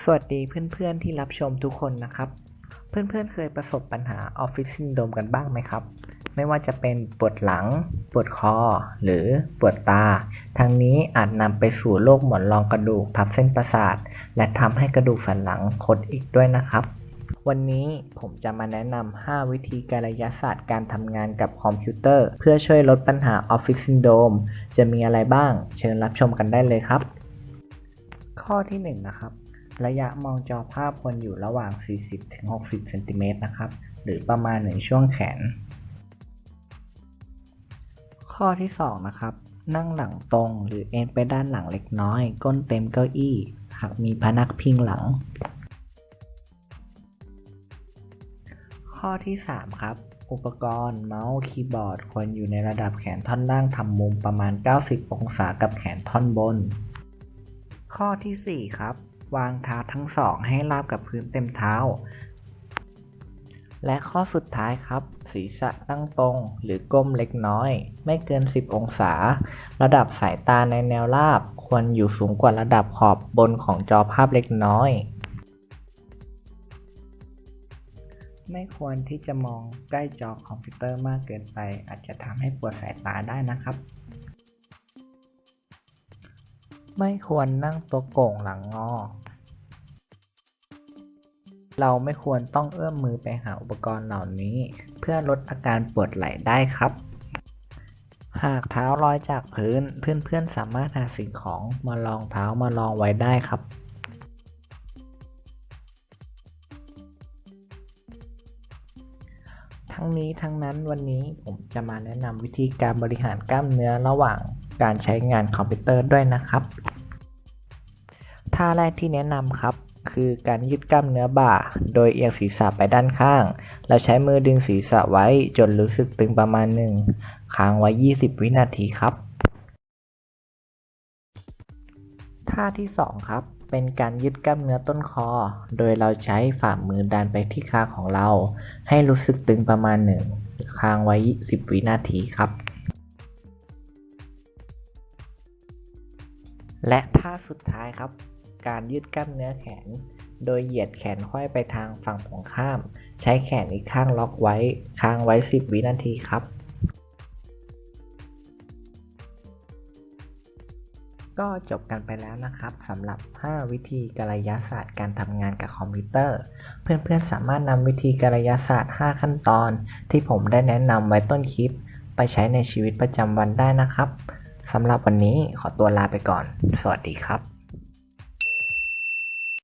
สวัสดีเพื่อนๆที่รับชมทุกคนนะครับ เพื่อนๆเคยประสบปัญหาออฟฟิศซินโดมกันบ้างไหมครับ ไม่ว่าจะเป็นปวดหลัง ปวดคอ หรือปวดตาทั้งนี้อาจนำไปสู่โรคหมอนรองกระดูกทับเส้นประสาท และทำให้กระดูกสันหลังคดอีกด้วยนะครับ วันนี้ผมจะมาแนะนำ 5 วิธีการระยะศาสตร์การทำงานกับคอมพิวเตอร์ เพื่อช่วยลดปัญหาออฟฟิศซินโดมจะมีอะไรบ้าง เชิญรับชมกันได้เลยครับ ข้อที่ 1 นะครับ ระยะมองจอภาพควรอยู่ระหว่าง 40-60เซนติเมตรนะครับ หรือประมาณหนึ่งช่วงแขน ข้อที่ 2 นะครับ นั่งหลังตรงหรือเอนไปด้านหลังเล็กน้อย ก้นเต็มเก้าอี้ หากมีพนักพิงหลัง ข้อที่ 3 ครับ อุปกรณ์เมาส์คีย์บอร์ด ควรอยู่ในระดับแขนท่อนล่างทำมุมประมาณ 90 องศากับแขนท่อนบน ข้อทีสี่4 ครับ วางเท้าทั้งสองให้ราบกับพื้นเต็มเท้า และข้อสุดท้ายครับ ศีรษะตั้งตรงหรือก้มเล็กน้อย ไม่เกิน 10 องศา ระดับสายตาในแนวราบ ควรอยู่สูงกว่าระดับขอบบนของจอภาพเล็กน้อย ไม่ควรที่จะมองใกล้จอคอมพิวเตอร์มากเกินไป อาจจะทำให้ปวดสายตาได้นะครับไม่ควรนั่งตัวโก่งหลังงอ เราไม่ควรต้องเอื้อมมือไปหาอุปกรณ์เหล่านี้ เพื่อลดอาการปวดไหล่ได้ครับ หากเท้าลอยจากพื้น เพื่อนๆสามารถหาสิ่งของมารองเท้ามารองไว้ได้ครับทั้งนี้ทั้งนั้นวันนี้ผมจะมาแนะนำวิธีการบริหารกล้ามเนื้อระหว่างการใช้งานคอมพิวเตอร์ด้วยนะครับ ท่าแรกที่แนะนำครับ คือการยืดกล้ามเนื้อบ่า โดยเอียงศีรษะไปด้านข้างแล้วใช้มือดึงศีรษะไว้จนรู้สึกตึงประมาณหนึ่งค้างไว้ 20 วินาทีครับ ท่าที่ 2 ครับ เป็นการยืดกล้ามเนื้อต้นคอ โดยเราใช้ฝ่ามือดันไปที่คางของเรา ให้รู้สึกตึงประมาณหนึ่งค้างไว้ 10 วินาทีครับ และท่าสุดท้ายครับ การยืดกล้ามเนื้อแขน โดยเหยียดแขนค่อยไปทางฝั่งตรงข้าม ใช้แขนอีกข้างล็อกไว้ค้างไว้ 10 วินาทีครับ ก็จบกันไปแล้วนะครับสำหรับ 5 วิธีกายศาสตร์การทำงานกับคอมพิวเตอร์ เพื่อนๆสามารถนำวิธีกายศาสตร์ 5 ขั้นตอน ที่ผมได้แนะนำไว้ต้นคลิป ไปใช้ในชีวิตประจำวันได้นะครับสำหรับวันนี้ขอตัวลาไปก่อน สวัสดีครับ